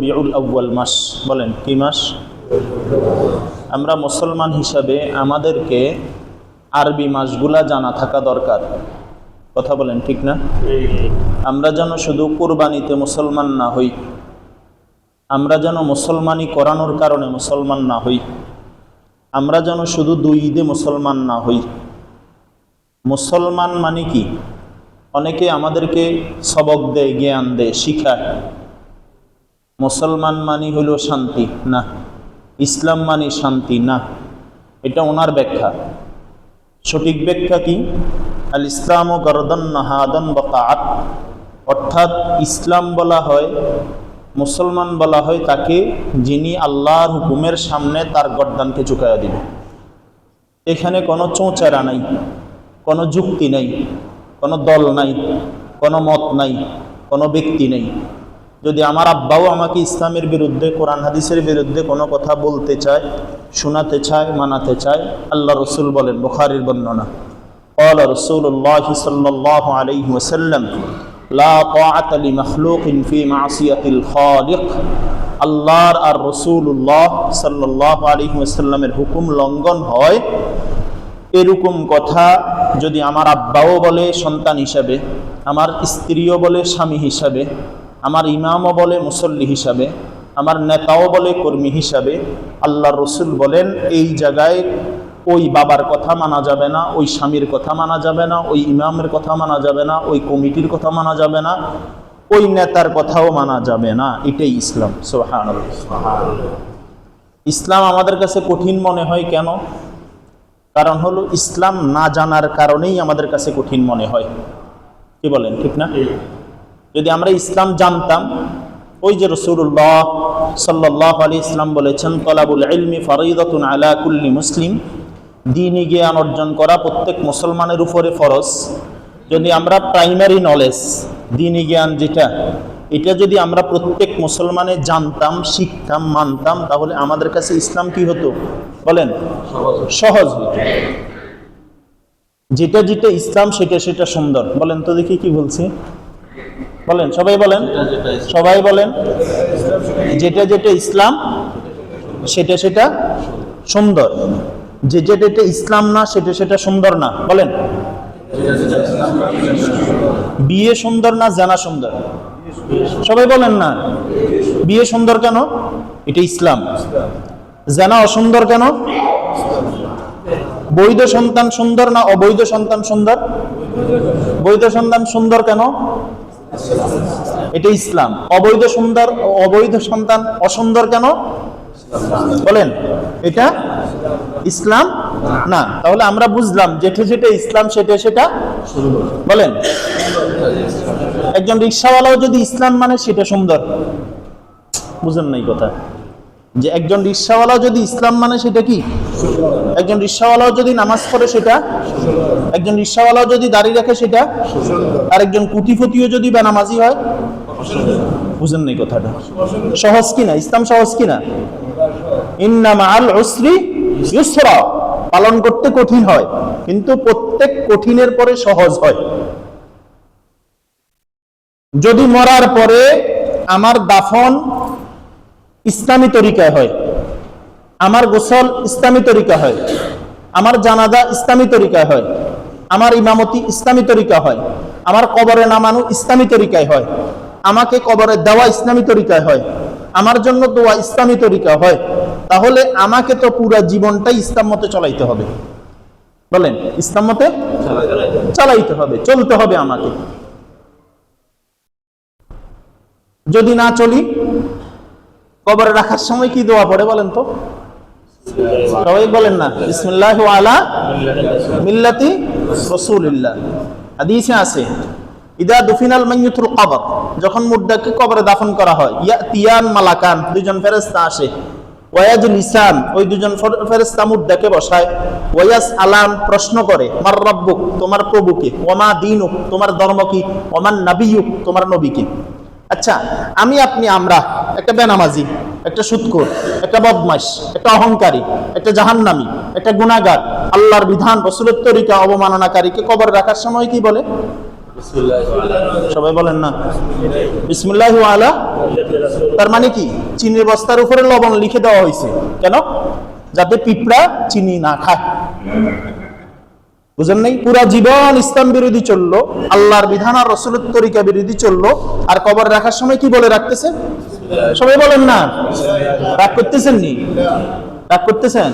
রবিউল আউ্য়াল মাস, বলেন, কি মাস? আমরা মুসলমান হিসাবে আমাদেরকে আরবি মাসগুলা জানা থাকা দরকার। কথা বলেন, ঠিক না? আমরা যেন শুধু কোরবানিতে মুসলমান না হই, আমরা যেন মুসলমানি করানোর কারণে মুসলমান না হই, আমরা যেন শুধু দুই ঈদে মুসলমান না হই। মুসলমান মানে কি? অনেকে আমাদেরকে সবক দেয়, জ্ঞান দেয়, শিখায়। মুসলমান মানি হইল শান্তি, না। ইসলাম মানি শান্তি, না। এটা ওনার ব্যাখ্যা। সঠিক ব্যাখ্যা কি? আল ইসলাম ও গরদন নাহাদন বকাত অর্থাৎ ইসলাম বলা হয়, মুসলমান বলা হয় তাকে যিনি আল্লাহর হুকুমের সামনে তার গর্দানকে চুকাইয়া দিবে। এখানে কোনো চোঁচারা নাই, কোনো যুক্তি নাই, কোনো দল নাই, কোনো মত নাই, কোনো ব্যক্তি নেই। যদি আমার আব্বাও আমাকে ইসলামের বিরুদ্ধে কোরআন হাদিসের বিরুদ্ধে কোনো কথা বলতে চায় শোনাতে চায় মানাতে চায় আল্লাহ রসুল বলেন বুখারির বর্ণনা قال رسول الله صلى الله عليه وسلم لا طاعة لمخلوق في معصية الخالق আল্লাহর আর রসুল্লাহ সাল্লাহ আলী ওয়াসাল্লামের হুকুম লঙ্ঘন হয় এরকম কথা যদি আমার আব্বাও বলে সন্তান হিসাবে আমার স্ত্রীও বলে স্বামী হিসাবে আমার ইমামও বলে, মুসল্লি হিসাবে, আমার নেতাও বলে, কর্মী হিসাবে আল্লাহ রসুল বলেন, এই জায়গায় ওই বাবার কথা মানা যাবে না, ওই স্বামীর কথা মানা যাবে না, ওই ইমামের কথা মানা যাবে না, ওই কমিটির কথা মানা যাবে না, ওই নেতার কথাও মানা যাবে না। এটাই ইসলাম। সোহান ইসলাম আমাদের কাছে কঠিন মনে হয় কেন? কারণ হলো ইসলাম না জানার কারণেই আমাদের কাছে কঠিন মনে হয়। কি বলেন, ঠিক না? যদি আমরা ইসলাম জানতাম, ওই যে রসুল্লাহ সাল্লাহ আলী ইসলাম বলেছেন, তলাবুল ইলমি ফরঈদতুন আলা কুল্লি মুসলিম। দিনই জ্ঞান অর্জন করা প্রত্যেক মুসলমানের উপরে ফরজ। যদি আমরা প্রাইমারি নলেজ, দিনই জ্ঞান যেটা, এটা যদি আমরা প্রত্যেক মুসলমানে জানতাম, শিখতাম, মানতাম, তাহলে আমাদের কাছে ইসলাম কি হতো? বলেন। সহজ হতো। যেটা যেটা ইসলাম, সেটা সেটা সুন্দর। বলেন তো দেখি কি বলছি। বলেন সবাই বলেন সবাই বলেন যেটা যেটা ইসলাম সেটা সেটা সুন্দর। যে যেটা ইসলাম না সেটা সেটা সুন্দর না বলেন। বিয়ে সুন্দর না জানা সুন্দর? সবাই বলেন না। বিয়ে সুন্দর কেন? এটা ইসলাম। জানা অসুন্দর কেন? বৈধ সন্তান সুন্দর না অবৈধ সন্তান সুন্দর? বৈধ সন্তান সুন্দর কেন? এটা ইসলাম। অবৈধ সুন্দর, অবৈধ সন্তান অসুন্দর কেন? বলেন, এটা ইসলাম? না, তাহলে আমরা বুঝলাম যেটা যেটা ইসলাম সেটা সেটা বলেন। একজন রিক্সাওয়ালাও যদি ইসলাম মানে সেটা সুন্দর। বুঝেন নাই কথা। যে একজন রিক্সাওয়ালাও যদি ইসলাম মানে সেটা কি? একজন রিক্সাওয়ালাও যদি নামাজ পড়ে সেটা? একজন রিক্সাওয়ালাও যদি দাড়ি রাখে সেটা? আর একজন কুটিফতিও যদি বেনামাজি হয়? বুঝেন নাই কথাটা। সহজ কিনা ইসলাম সহজ কিনা ইন্নামা আল উসরি ইউসরা। পালন করতে কঠিন হয়, কিন্তু প্রত্যেক কঠিনের পরে সহজ হয়। যদি মরার পরে আমার দাফন ইসলামী তরিকায় হয়। আমার গোসল ইসলামী তরিকা হয়। আমার জানাজা ইসলামী তরিকায় হয়। আমার ইমামতি ইসলামী তরিকা হয়। আমার কবরে নামানো ইসলামী তরিকায় হয়। আমাকে কবরে দেওয়া ইসলামী তরিকায় হয়। আমার জন্য দোয়া ইসলামী তরিকা হয়। তাহলে আমাকে তো পুরো জীবনটাই ইসলাম মতে চলাইতে হবে। বলেন, ইসলাম মতে চালাইতে হবে, চলতে হবে আমাকে। যদি না চলি কবরে রাখার সময় কি দোয়া পড়ে বলেন তো? সবাই বলেন না, বিসমিল্লাহ আলা মিল্লাতি রসুলিল্লাহ। হাদিসে আছে, ইদা দুফিনাল মাইয়ুতুল কবর। যখন মুদ্দাকে কবরে দাফন করা হয় ইয়া তিয়ান মালাকান, দুইজন ফেরেশতা আসে। ওয়াজুল ইসান, ওই দুজন ফেরেশতা মুদ্দাকে বসায়। ওয়াস আলাম, প্রশ্ন করে, মার রব্বুক, তোমার প্রভুকে ওমা দিনুক, তোমার ধর্ম কি? ওমান নাবিয়ুক, তোমার নবী কি? আচ্ছা আমি আপনি আমরা, একটা বেনামাজি, একটা সুৎকর একটা বদমাস একটা অহংকারী, একটা জাহান্নামী, একটা গুণাগার আল্লাহর বিধান রসুলের তরিকা অবমাননাকারীকে কবর রাখার সময় কি বলে? সবাই বলেন না। বিসমুল্লাহ আলা। তার মানে কি? চিনির বস্তার উপরে লবণ লিখে দেওয়া হয়েছে। কেন? যাতে পিঁপড়া চিনি না খায়। বুঝেন নাই পুরা জীবন ইসলাম বিরোধী চলল, আল্লাহর বিধান আর রসুলের তরিকা বিরোধী চলল। আর কবর রাখার সময় কি বলে রাখতেছে সবাই বলেন না। রাগ করতেছেন নি? রাগ করতেছেন?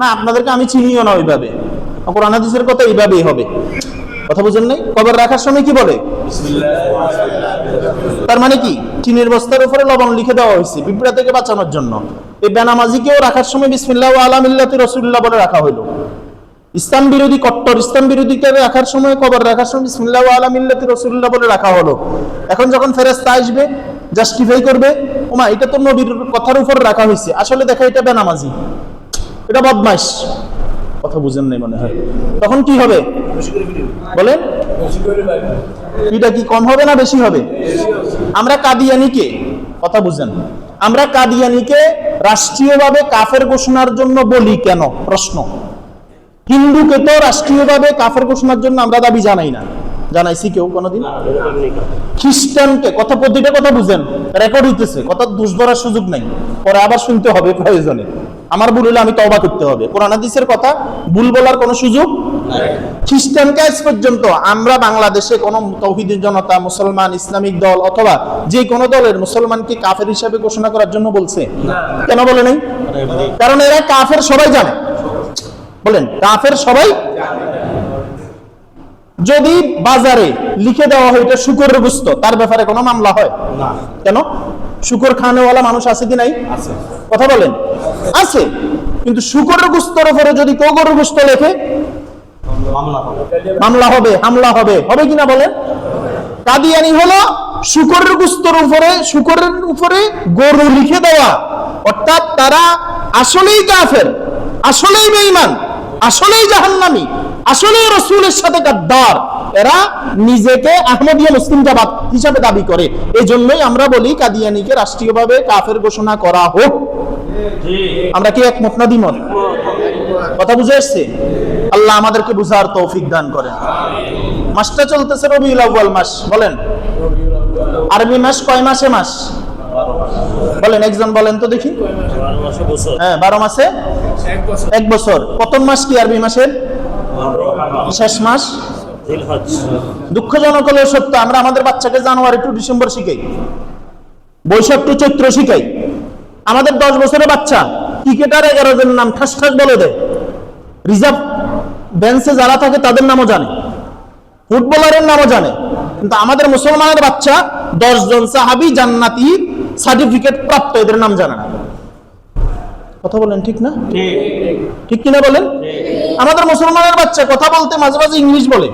না, আপনাদেরকে আমি চিনিও না ওইভাবে। কোরআন হাদিসের কথা এইভাবেই হবে। কথা বুঝেন নাই কবর রাখার সময় কি বলে? তার মানে কি? চিনির বস্তার উপরে লবণ লিখে দেওয়া হয়েছে, পিঁপড়া থেকে বাঁচানোর জন্য। এই বেনামাজিকেও রাখার সময় বিসমিল্লাহ আলামিল্লাতি রসুল্লাহ বলে রাখা হইল। ইসলাম বিরোধী কট্টর, ইসলাম বিরোধীকে রাখার সময় কবর রাখার সময় বিসমিল্লাহ আলামিল্লাতি রসুল্লাহ বলে রাখা হলো। এখন যখন ফেরেস্তা আসবে জাস্টিফাই করবে, ওমা, এটা তো নবীর কথার উপর রাখা হয়েছে। আসলে দেখা, এটা বেনামাজি। এটা বদমাইশ। কথা বুঝেন নাই মনে হয়। তখন কি হবে? বলেন। এটা কি কম হবে না বেশি হবে? আমরা কাদিয়ানিকে, কথা বুঝেন। আমরা কাদিয়ানিকে রাষ্ট্রীয়ভাবে কাফের ঘোষণার জন্য বলি কেন? প্রশ্ন। হিন্দুকে তো রাষ্ট্রীয়ভাবে কাফের ঘোষণার জন্য আমরা দাবি জানাই না। জানাইছি কেউ কোনোদিন? খ্রিস্টানকে কথা প্রতিটা কথা বুঝেন রেকর্ড হইতেছে কথা দোষ ধরার সুযোগ নাই। পরে আবার শুনতে হবে প্রয়োজনে। আমার ভুল হলে আমি তবা করতে হবে। কোরআন হাদিসের কথা ভুল বলার কোনো সুযোগ খ্রিস্টানকে আজ পর্যন্ত আমরা বাংলাদেশে কোন তৌহিদি জনতা মুসলমান ইসলামিক দল অথবা যে কোনো দলের মুসলমানকে কাফের হিসাবে ঘোষণা করার জন্য বলছে। কেন বলে নাই? কারণ এরা কাফের সবাই জানে। বলেন কাফের সবাই যদি বাজারে লিখে দেওয়া হয় এটা শুকরের গুস্ত তার ব্যাপারে কোনো মামলা হয়? কেন? শুকর খানেওয়ালা মানুষ আছে কি নাই? কথা বলেন। আছে। কিন্তু শুকরের গুস্তর উপরে যদি কেউ গরুর গুস্ত লেখে মামলা হবে। হামলা হবে। হবে কিনা বলেন? কাদিয়ানি হলো শুকরের গুস্তর উপরে শুকরের উপরে গরু লিখে দেওয়া। অর্থাৎ তারা আসলেই কাফের আসলেই বেঈমান। আসলেই জাহান্নামী আসলেই রসুলের সাথে গাদ্দার। এরা নিজেকে আহমদিয়া মুসলিম জামাত হিসাবে দাবি করে। এই জন্যই আমরা বলি কাদিয়ানিকে রাষ্ট্রীয়ভাবে কাফের ঘোষণা করা হোক। আমরা কি একমত না দ্বিমত? কথা বুঝে এসছে? আল্লাহ আমাদেরকে বুঝার তৌফিক দান করেন। মাসটা চলতেছে রবিউল আউয়াল মাস বলেন। আরবি মাস কয় মাসে মাস? বলেন একজন বলেন তো দেখি। হ্যাঁ বারো মাসে এক বছর। প্রথম মাস কি আরবি মাসের? শেষ মাস? দুঃখজনক হলেও সত্য আমরা আমাদের বাচ্চাকে জানুয়ারি টু ডিসেম্বর শিখাই। বৈশাখ টু চৈত্র শিখাই। আমাদের দশ বছরের বাচ্চা ক্রিকেটার এগারো জনের নাম ঠাস ঠাস বলে দেয়। রিজার্ভ বেঞ্চে যারা থাকে তাদের নামও জানে। ফুটবলারের নামও জানে। কিন্তু আমাদের মুসলমানের বাচ্চা দশজন সাহাবি জান্নাতি সার্টিফিকেট প্রাপ্ত এদের নাম জানে না। কথা বলেন ঠিক না? ঠিক। কিনা বলেন? আমাদের মুসলমানের বাচ্চা কথা বলতে মাঝে মাঝে ইংলিশ বলে।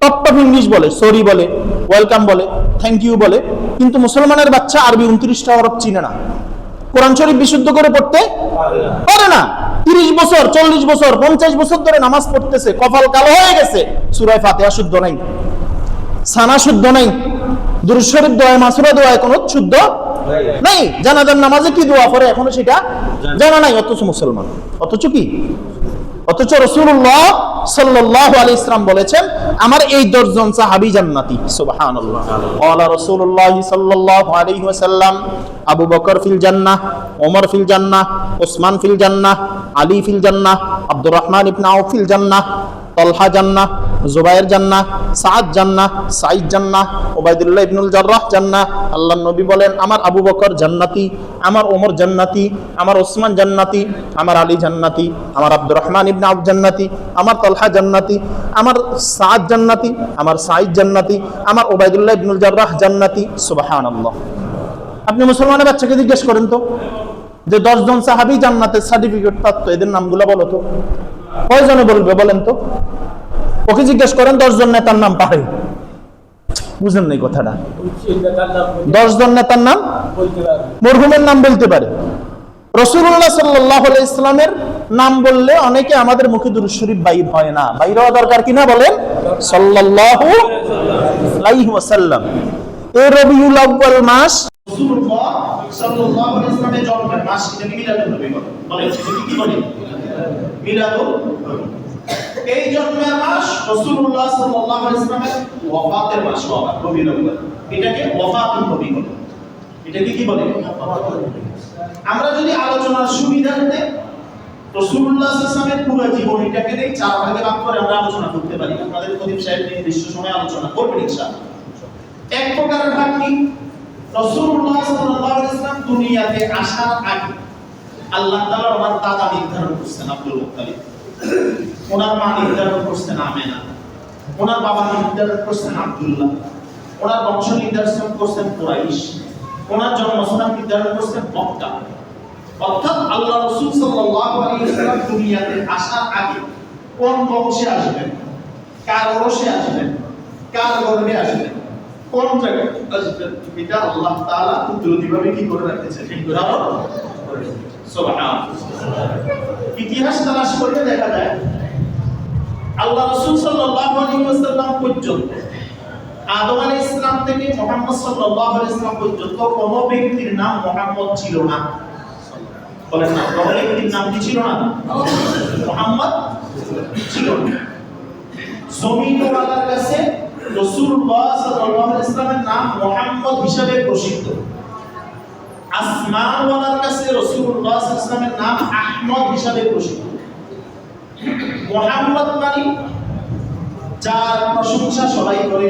টপ টপ ইংলিশ বলে সরি বলে ওয়েলকাম বলে থ্যাংক ইউ বলে। কিন্তু মুসলমানের বাচ্চা আরবি উনত্রিশটা হরফ চিনে না। কোরআন শরীফ বিশুদ্ধ করে পড়তে পারে না। তিরিশ বছর চল্লিশ বছর পঞ্চাশ বছর ধরে নামাজ পড়তেছে কপাল কালো হয়ে গেছে। সুরায় ফাতেহা শুদ্ধ নাই। সানা শুদ্ধ নাই। দুরুদ শরীফ দোয়া মাসুরা দোয়ায় কোনো শুদ্ধ জানাজার নামাজে কি দোয়া করে? এখনও সেটা জানা নাই, অথচ মুসলমান। অথচ কি? অথচ রসুল্লাহ সাল্লাহ আলী ইসলাম বলেছেন, আমার এই দশজন সাহাবি জান্নাতি। রাসূলুল্লাহ সাল্লাল্লাহু আলাইহি ওয়াসাল্লাম, আবু বকর ফিল জান্নাহ, ওমর ফিল জান্নাহ, ওসমান ফিল জান্নাহ, আলী ফিল জান্নাহ, আব্দুর রহমান ইবনে ফিল জান্নাহ। তলহা জান্নাহ, জুবাইর জান্নাহ, সাদ জান্নাহ সাইদ জান্নাহ ওবাইদুল্লাহ ইবনুল জাররাহ জান্নাহ। আল্লাহ নবী বলেন, আমার আবু বকর জান্নাতি, আমার ওমর জান্নাতি, আমার ওসমান জান্নাতি, আমার আলী জান্নাতি, আমার আব্দুর রহমান ইবনে আউফ জান্নাতি, আমার তলহা জান্নাতি, আমার সাদ জান্নাতি, আমার সাইদ জান্নাতি, আমার ওবাইদুল্লাহ ইবনুল জাররাহ জান্নাতি। সুবহানাল্লাহ। আপনি মুসলমানের বাচ্চাকে জিজ্ঞেস করেন তো, যে দশজন সাহাবি জান্নাতের সার্টিফিকেট প্রাপ্ত এদের নামগুলো বলো তো। কয়জনে বলবে বলেন তো? ওকে জিজ্ঞেস করেন, দশজন নেতার নাম পারে বুঝেন নাই কথাটা। দশজন নেতার নাম মরহুমের নাম বলতে পারে। রসুল্লাহ সাল্লাহ ইসলামের নাম বললে অনেকে আমাদের মুখে দুরুদ শরীফ বাইর হয় না। বাইর হওয়া দরকার কিনা বলেন? সাল্লাল্লাহু আলাইহি ওয়াসাল্লাম। এই রবিউল আউয়াল মাস রাসূলুল্লাহ সাল্লাল্লাহু আলাইহি ইসলামের জন্মের মাস এটাকে মিলাদুন নবী বলে কি বলে এই জন্মের মাস রাসূলুল্লাহ সাল্লাল্লাহু আলাইহি ওয়াসাল্লামের ওয়াফাতের মাস আউয়াল এটাকে বলে। এটাকে কি বলে? আমরা যদি আলোচনার সুবিধার্থে রসুল্লাহ ইসলামের পুরো জীবনীটাকে নেই চার ভাগে ভাগ করে আমরা আলোচনা করতে পারি। আপনাদের প্রদীপ সাহেব নির্দিষ্ট সময় আলোচনা করবেন ইনশাআল্লাহ। এক প্রকারের ভাগ কি? রসুল্লাহ সাল্লাল্লাহু আলাইহি ওয়াসাল্লাম দুনিয়াতে আসার আগে আল্লাহ তাআলা ওনার দাদা নির্ধারণ করছেন আব্দুল মুত্তালিব। ওনার মা নির্ধারণ করছেন আমেনা। ওনার বাবা নির্ধারণ করছেন আব্দুল্লাহ। ওনার বংশ নির্ধারণ করছেন কুরাইশ। ওনার জন্মস্থান নির্ধারণ করছেন মক্কা। অর্থাৎ আল্লাহ রসুল সাল্লাল্লাহু আলাইহি ওয়াসাল্লাম দুনিয়াতে আসার আগে কোন বংশে আসবেন? কার ওরসে আসবেন? কার গর্ভে আসবেন? কোন জায়গায় আসবেন? এটা আল্লাহ তাআলা কুদরতিভাবে কি করে রেখেছেন নির্ধারণ করে ইতিহাস তালাশ করলে দেখা যায়, আল্লাহ রসুল পর্যন্ত, আদম আলাইহিস সালাম থেকে মুহাম্মদ সাল্লাল্লাহু আলাইহি সাল্লাম পর্যন্ত কোন ব্যক্তির নাম মুহাম্মদ ছিল না। বলেন না ব্যক্তির নাম কি ছিল না? মুহাম্মদ ছিল না। জমিনওয়ালার কাছে আলাইহি সাল্লামের নাম মুহাম্মদ হিসাবে প্রসিদ্ধ আসমানওয়ালার কাছে আলাইহি সাল্লামের নাম আহমদ হিসাবে প্রসিদ্ধ মুহাম্মদ মানে যার প্রশংসা সবাই করে।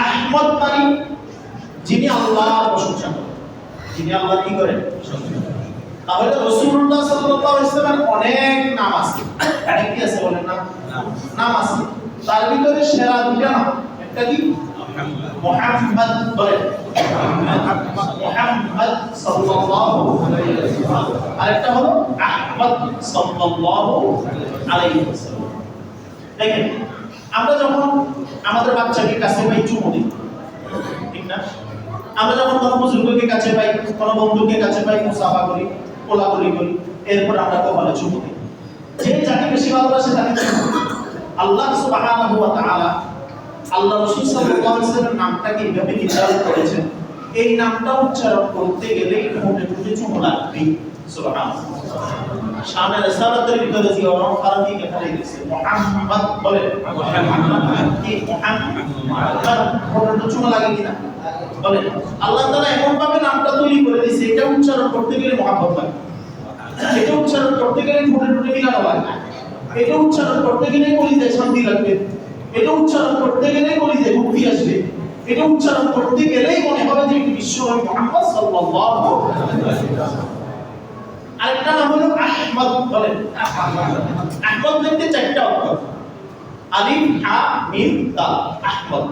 আহমদ মানে যিনি আল্লাহর প্রশংসা করেন। যিনি আল্লাহ কি করেন? তাহলে রাসূলুল্লাহ সাল্লাল্লাহু আলাইহি ওয়াসাল্লামের অনেক নাম আছে। অনেক আছে বলেন না? নাম আছে। তার ভিতরে সেরা দুইটা নাম। একটা কি? মুহাম্মদ বলেন মুহাম্মদ সাল্লাল্লাহু আলাইহি ওয়াসাল্লাম আরেকটা হলো আহমদ সাল্লাল্লাহু আলাইহি ওয়াসাল্লাম দেখেন, আমরা যখন আমাদের বাচ্চাকে কাছে পাই চুমু দিই, ঠিক না? আমরা যখন কোনো বুজুর্গকে কাছে পাই, কোনো বন্ধুকে কাছে পাই, মুসাফা করি, কোলাকুলি করি, এরপর আমরা কপালে চুমু দিই। যে যাকে বেশি ভালোবাসে তাকে। আল্লাহ সুবহানাহু ওয়া তাআলা আল্লাহ রাসূল ওয়াসাল্লামের নামটাকে এইভাবে নির্ধারণ করেছেন। এই নামটা উচ্চারণ করতে গেলে ঠোঁটে ঠোঁটে চুমু লাগবে। সুবহানাল্লাহ। শানের রিসালাতের ভিতরে যে অরম ফারাদি এখানে লিখছে মুহাম্মদ বলে। কি মুহাম্মদ চুমু লাগে কিনা? বলে। আল্লাহ তাআলা এমন ভাবে নামটা তৈরি করে দিয়েছে, এটা উচ্চারণ করতে গেলে মহাব্বত লাগে এটা উচ্চারণ করতে গেলে ঠোঁটে ঠোঁটে মিলানো লাগে এটা উচ্চারণ করতে গেলে কলিজায় শান্তি লাগবে। এটা উচ্চারণ করতে গেলে কলিজায় মুক্তি আসবে। এটা উচ্চারণ করতে গেলেই মনে হবে যে এটি বিশ্ব মোহাম্মদ সাল্লাল্লাহু আরেকটা নাম হলো আহমদ বলেন। আহমদ দেখতে চারটা অক্ষর আলিফ, হা, মিম দাল আহমদ।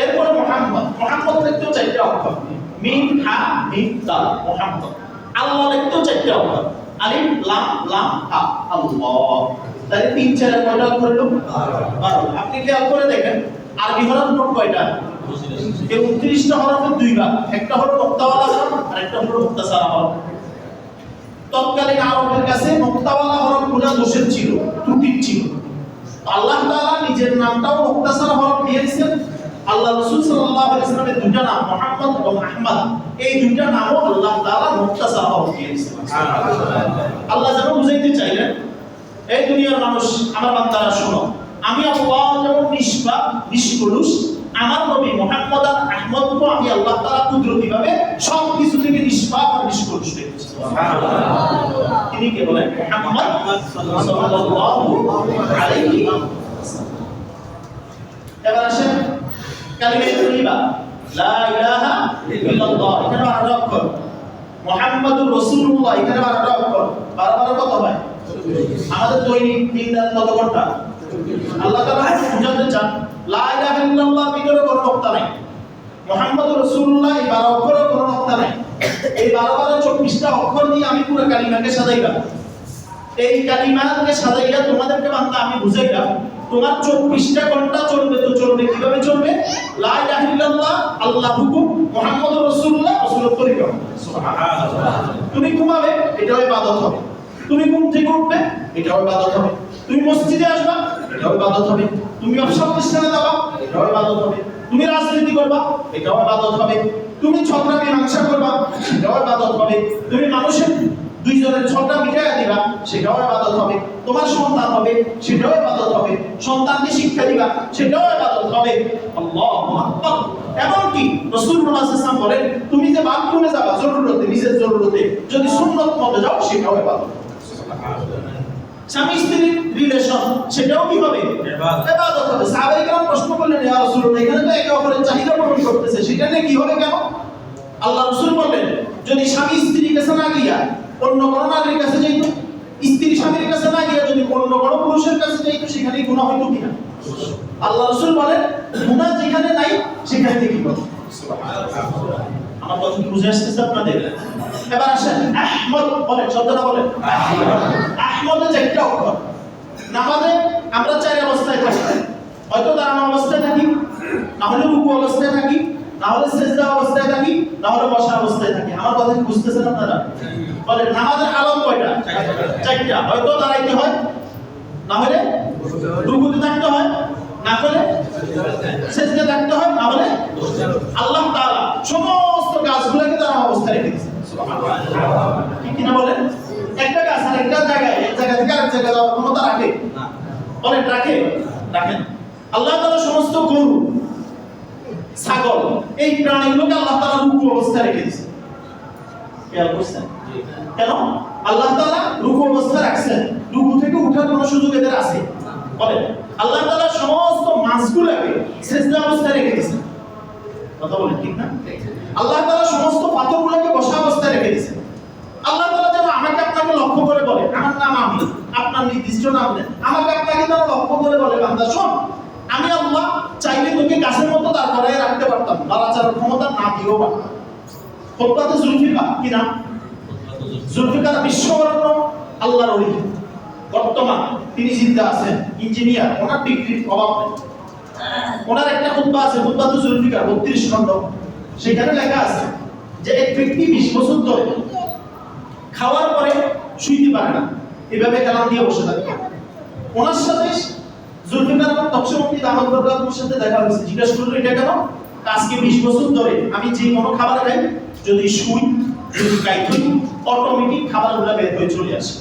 এরপরে মোহাম্মদ। মোহাম্মদ দেখতেও চারটা অক্ষর মিম, হা, মিম দাল মোহাম্মদ। আল্লাহ দেখতেও চারটা অক্ষর আলিফ, লাম লাম, হা, আল্লাহ। তাহলে তিন চার কয়টা অক্ষর হলো বারো আপনি খেয়াল করে দেখেন আরবি হরফ মোট কয়টা? এই উনত্রিশটা হরফের দুই ভাগ একটা হলো মুক্তাওয়ালা হরফ আর একটা হলো মুক্তাসারা হরফ। তৎকালীন আরবের কাছে মুক্তাওয়ালা হরফগুলো দোষের ছিল ত্রুটির ছিল। আল্লাহ তাআলা নিজের নামটাও মুক্তাসার হরফ দিয়েছেন। আল্লাহ রাসূল সাল্লাল্লাহু আলাইহি ওয়াসাল্লামের দুইটা নাম মুহাম্মদ এবং আহমদ এই দুইটা নামও আল্লাহ তাআলা মুক্তাসার হরফ দিয়েছেন। আল্লাহ যেন বুঝাইতে চাইলেন এই দুনিয়ার মানুষ আমার বান্দারা শোনো। আমি আল্লাহ যেমন নিষ্পাপ নিষ্কলুষ আমার নবী মুহাম্মদ আর আহমদকে আমি আল্লাহ তাআলা কুদরতিভাবে সব কিছু থেকে নিষ্পাপ আর নিষ্কলুষ রেখেছি তিনি কে বলেন? মুহাম্মদ সাল্লাল্লাহু আলাইহি এবার আসেন কালিমা তৈবা। লা ইলাহা ইল্লাল্লাহ বারোটা অক্ষর। মুহাম্মাদুর রাসূলুল্লাহ বারোটা অক্ষর। বারো বারো কত হয়? আমাদের দৈনিক তিন কত ঘণ্টা? আল্লাহ তাআলা বুঝাতে চান, লা ইল্লাল্লাহ ভিতরে কোনো নক্তা নাই। মুহাম্মাদুর রাসূলুল্লাহ বারো অক্ষরে কোনো নক্তা নাই। এই বারো বারো চব্বিশটা অক্ষর দিয়ে আমি পুরো কালিমাকে সাজাইলাম। এই কালিমাকে সাজাইয়া তোমাদেরকে বান্দা আমি বুঝাইলাম, তোমার চব্বিশটা ঘণ্টা চলবে তো চলবে, কীভাবে চলবে? লা ইলাহা আল্লাহ হুকুম, মুহাম্মদুর রাসূলুল্লাহ, রাসূলের তরিকা। তুমি ঘুমাবে, এটাও ইবাদত হবে। তুমি ঘুম থেকে উঠবে? এটাও ইবাদত হবে তুমি মসজিদে আসবা? এটাও ইবাদত হবে তুমি ব্যবসা প্রতিষ্ঠানে যাবা? এটাও ইবাদত হবে তুমি রাজনীতি করবা? এটাও ইবাদত হবে তুমি ছত্রা মীমাংসা করবা? সেটাও ইবাদত হবে তুমি মানুষের দুইজনের ছটা মিটাইয়া দিবা? সেটাও ইবাদত হবে তোমার সন্তান হবে? সেটাও ইবাদত হবে সন্তানকে শিক্ষা দিবা? সেটাও ইবাদত হবে আল্লাহু আকবার। এমনকি রাসূলুল্লাহ সাল্লাল্লাহু বলেন তুমি যে বাথরুমে যাবা জরুরতে নিজের জরুরতে যদি সুন্নত মতে যাও সেটাও ইবাদত স্বামী স্ত্রীর রিলেশন সেটাও কি হবে ইবাদত হবে সাহাবায়ে কেরাম প্রশ্ন করলেন ইয়া রাসূলুল্লাহ এখানে তো একে অপরের চাহিদা পূরণ করতেছে সেটা নিয়ে কি হবে কেন আল্লাহ রাসূল বললেন যদি স্বামী স্ত্রীর কাছে না গিয়া অন্য কোনো নারীর কাছে যাইত স্ত্রী স্বামীর কাছে না গিয়া যদি অন্য কোনো পুরুষের কাছে যাইত সেখানে গুনাহ হইতো কিনা আল্লাহ রাসূল বলেন, গুনাহ যেখানে নাই, সেখানে কি হবে? আমার কথা বুঝে আসতেছে আপনাদের। এবার আসেন, আহমদ বলেন, শব্দটা বলেন। আহমদের চারটা অক্ষর। নামাজে আমরা চার অবস্থায় থাকি। হয়তো দাঁড়ানো অবস্থায় থাকি, না হলে রুকু অবস্থায় থাকি, না হলে সেজদা অবস্থায় থাকি, না হলে বসা অবস্থায় থাকি। আমার কথা বুঝতেছেন আপনারা? বলেন, নামাজের আলম কয়টা? চারটা। হয়তো দাঁড়াইতে হয়, না হলে রুকুতে থাকতে হয় না হলে সেজদা থাকতে হয়, না হলে আল্লাহ তাআলা সমস্ত গাছগুলোকে তার অবস্থায় রেখে দিয়েছেন ঠিক কিনা বলেন? একটা গাছ আর একটা জায়গায়, এক জায়গা থেকে আরেক জায়গায় যাওয়ার ক্ষমতা রাখে? বলেন রাখে? রাখে না। আল্লাহ তাআলা সমস্ত গরু, ছাগল, এই প্রাণীগুলোকে আল্লাহ তাআলা রুকু অবস্থায় রেখে দিয়েছে। খেয়াল করছেন? কেন? আল্লাহ তাআলা রুকু অবস্থায় রাখছেন। রুকু থেকে উঠার কোনো সুযোগ এদের আছে? বলেন, আল্লাহ তাআলা সমস্ত মাছগুলোকে সেজদা অবস্থায় রেখে দিয়েছেন। কথা বলেন ঠিক না? আল্লাহ তাআলা সমস্ত পাথরগুলোকে বসা অবস্থায় রেখে দিয়েছেন। আল্লাহ তাআলা যেন আমাকে আপনাকে লক্ষ্য করে বলে, আমার নাম আমি, আপনার নির্দিষ্ট নাম নেন আমাকে আপনাকে যেন লক্ষ্য করে বলে, বান্দা, শোন, আমি আল্লাহ চাইলে তোকে গাছের মতো দাঁড় করায় রাখতে পারতাম নড়াচড়ার ক্ষমতা না দিয়েও পারতাম খোদ্দাতে জুলফিকার, কি নাম? জুলফিকার বিশ্ববরণ্য, আল্লাহর ওলি। বর্তমান তিনি জিন্দা আছেন, ইঞ্জিনিয়ার, ওনার ডিগ্রির অভাব নেই। ওনার একটা খুতবা আছে, খুতবা তো জুলফিকার বত্রিশ খণ্ড। সেখানে লেখা আছে যে এক ব্যক্তি বিশ বছর ধরে খাওয়ার পরে শুইতে পারে না, এভাবে কালাম দিয়ে বসে থাকে। ওনার সাথে জুলফিকার আমার তৎসমন্ত্রী দামদ বরকাতুর সাথে দেখা হয়েছে। জিজ্ঞাসা করল, এটা কেন? আজকে বিশ বছর ধরে আমি যে কোনো খাবার খাই যদি শুই, যদি খাই অটোমেটিক খাবারগুলো বের হয়ে চলে আসে।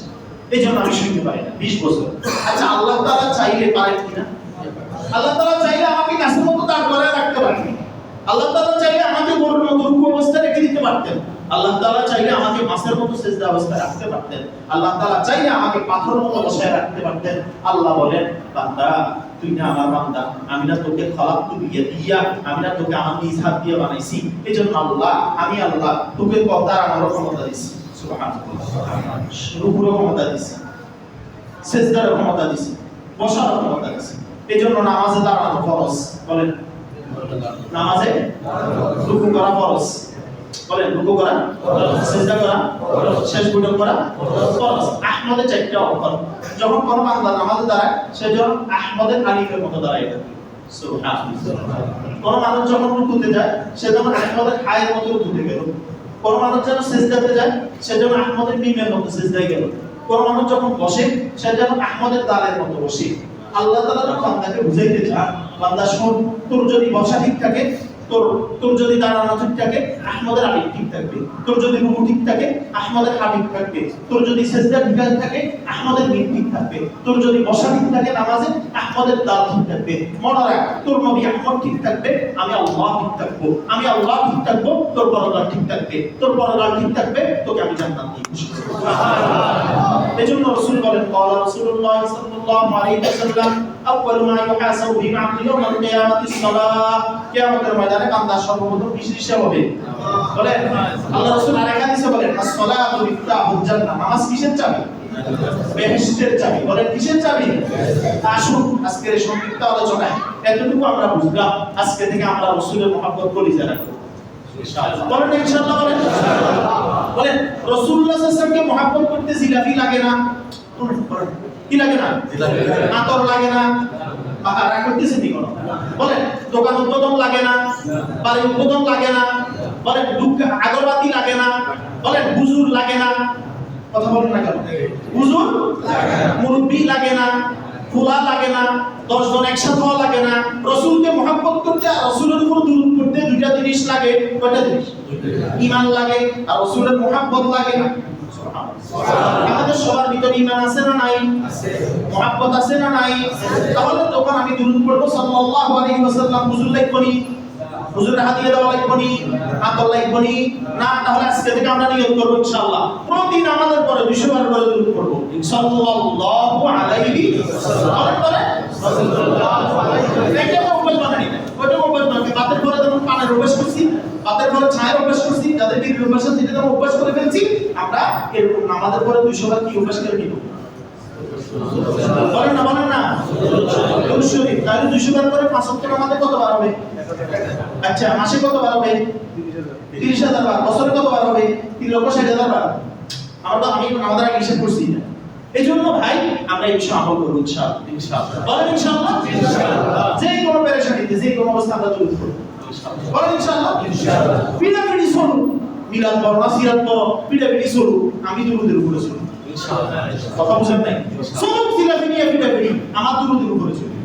এই জন্য আমি পারি না, বিশ বছর। আচ্ছা আল্লাহ তাআলা চাইলে পারেন কিনা? আল্লাহ তাআলা চাইলে আমাকে মতো করায় রাখতে পারতেন আল্লাহ তাআলা চাইলে আমাকে গরুর মতো রেখে দিতে পারতেন। আল্লাহ তাআলা চাইলে আমাকে মাছের মতো অবস্থায় রাখতে পারতেন। আল্লাহ চাইলে আমাকে পাথর মতো রাখতে পারতেন। আল্লাহ বলেন, বান্দা, তুই না আমার বান্দা, আমি না তোকে খলাক তু বিয়ে দিয়া, আমি না তোকে আমার নিজ হাত দিয়ে বানাইছি। এই জন্য আল্লাহ, আমি আল্লাহ, তোকে পর্দার আমার ক্ষমতা দিছি। সুবহানাল্লাহ। ক্ষমতা দিছি, সেজদার ক্ষমতা দিছি, বসার ক্ষমতা দিছি। এই জন্য নামাজে দাঁড়ানো ফরজ, বলেন। নামাজে রুকু করা ফরজ, বলেন, রুকু করা সিজদা করা শেষ বৈঠক করা ফরজ। আহমদের চারটা অক্ষর। যখন কোন বান্দা নামাজে দাঁড়ায়, সে যেন আহমদের আলিফের মতো দাঁড়ায়। কোন মানুষ যখন রুকুতে যায়, সে যেন আহমদের হায়ের মতো রুকুতে গেল। মানুষ যেন সেজদাতে যায় সে যেন আহমদের মিমের মতো সেজদায় গেল। পরমাণু যখন বসে সে যেন আহমদের দালের মতো বসে। আল্লাহ তাআলা যখন বান্দাকে বুঝাইতে চান, বান্দা শোন তোর যদি বসা ঠিক থাকে তোর তোর যদি দাঁড়ানো ঠিক থাকে, আহমদের আলিফ ঠিক থাকবে। তোর যদি রুকু ঠিক থাকে, আহমদের হা ঠিক থাকবে। তোর যদি সেজদা ঠিক থাকে, আহমদের নিট ঠিক থাকবে। তোর যদি বসা ঠিক থাকে নামাজে, আহমদের দাল ঠিক থাকবে। মনে রাখ, তোর নবী আহমদ ঠিক থাকবে, আমি আল্লাহ ঠিক থাকব। আমি আল্লাহ ঠিক থাকব, তোর পরকাল ঠিক থাকবে। তোর পরকাল ঠিক থাকবে, তোকে আমি জান্নাত দিয়ে খুশি এজন্য রাসূল বলেন, ক্বালা রাসূলুল্লাহ সাল্লাল্লাহু আলাইহি ওয়াসাল্লাম, আউয়াল মা ইউহাসাবু বিহি আবদুল ইয়াওমাল কিয়ামাতিস সালাহ। কিয়ামতের ময়দানে বান্দা সর্বপ্রথম কিসের হিসাব হবে? বলেন আল্লাহ রাসূল আরেক হাদিসে বলেন জান্নাহ। নামাজ কিসের চাবি? বেহেশতের চাবি। বলেন কিসের চাবি? আসুন আজকের এই সংক্ষিপ্ত আলোচনায় এতটুকু আমরা বুঝলাম। আজকে থেকে আমরা রাসূলের মহব্বত করি যারা বলেন ইনশাআল্লাহ বলেন। বলেন রাসূলুল্লাহ সাল্লাল্লাহু আলাইহি ওয়াসাল্লামকে মহব্বত করতে জিলাপি লাগে না। কি লাগে না? আতর লাগে না? রাগ করতেছেন নি কোনো? বলেন, দোকান উদ্বোধন লাগে না, বাড়ি উদ্বোধন লাগে না, বলেন আগরবাতি লাগে না, বলেন, হুজুর লাগে না। কথা বলেন না কেন? হুজুর মুরব্বি লাগে না, খোলা লাগে না দশ জন একসাথে হওয়া লাগে না। রসুলকে মহাব্বত করতে আর রসুলের উপর দুরুদ করতে দুইটা জিনিস লাগে, কয়টা জিনিস? ইমান লাগে, আর রসুলের মহাব্বত লাগে না। আমাদের সবার ভিতরে ইমান আছে না নাই? মহাব্বত আছে না নাই? তাহলে তখন আমি দুরুদ পড়ব সাল্লাল্লাহু আলাইহি ওয়াসাল্লাম হুজুর লিখবনি হুজুরের হাদিয়া দেওয়া লিখবনি আকল লিখবনি না তাহলে আজকে থেকে আমরা নিয়ত করব ইনশাআল্লাহ। প্রতিদিন আমাদের পরে 200 বার করে দুরুদ পড়ব। সাল্লাল্লাহু আলাইহি ওয়াসাল্লাম। পরে? সাল্লাল্লাহু আলাইহি এটা তো অভ্যাস বানানি না ওটা অভ্যাস বানানি বাতের ঘরে যখন পানের অভ্যাস করছি বাতের ঘরে ছায়ের অভ্যাস করছি যাদের বীর অভ্যাস আছে যেটা অভ্যাস করে ফেলছি আমরা এরকম আমাদের পরে 200 বার কি অভ্যাস করে নিব? বলেন না বলেন না। শরীফ তাহলে 200 বার করে পাঁচ ওয়াক্ত নামাজে কতবার হবে? আচ্ছা মাসে কতবার হবে? 30000 বার। বছরে কতবার হবে? 3 লক্ষ 60000 বার। আমরা তো আমি আমাদের আগে হিসাব করছি। না এই জন্য ভাই আমরা ইনশাআল্লাহ আমল করব ইনশাআল্লাহ ইনশাআল্লাহ। বলেন ইনশাআল্লাহ। ইনশাআল্লাহ। যে কোনো পেরেশানিতে যে কোনো অবস্থা আমরা দূর করব বলেন ইনশাআল্লাহ। ইনশাআল্লাহ মিলাদ নাসিরাত আমি দুরুদের উপরে কথা বুঝেন নাই? নিয়ে আমার দুরুদের উপরে চলুন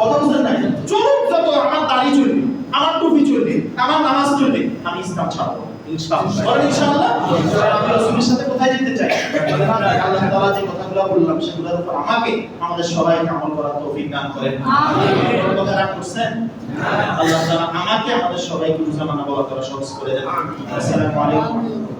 কথা বুঝেন নাই? চলুক যত আমার দাড়ি চলবে আমার টুপি চলবে আমার নামাজ চলবে আমি ইসলাম ছাড়বো। ইনশাআল্লাহ। আমি রাসূলের সাথে কোথায় যেতে চাই? আল্লাহ তাআলা যে কথাগুলো বললাম সেগুলোর উপর আমাকে আমাদের সবাইকে আমল করার তৌফিক দান করেন। আমিন। কথা করছেন? আল্লাহ তাআলা আমাকে আমাদের সবাইকে বলা করা সহজ করে দেন। আসসালামু আলাইকুম।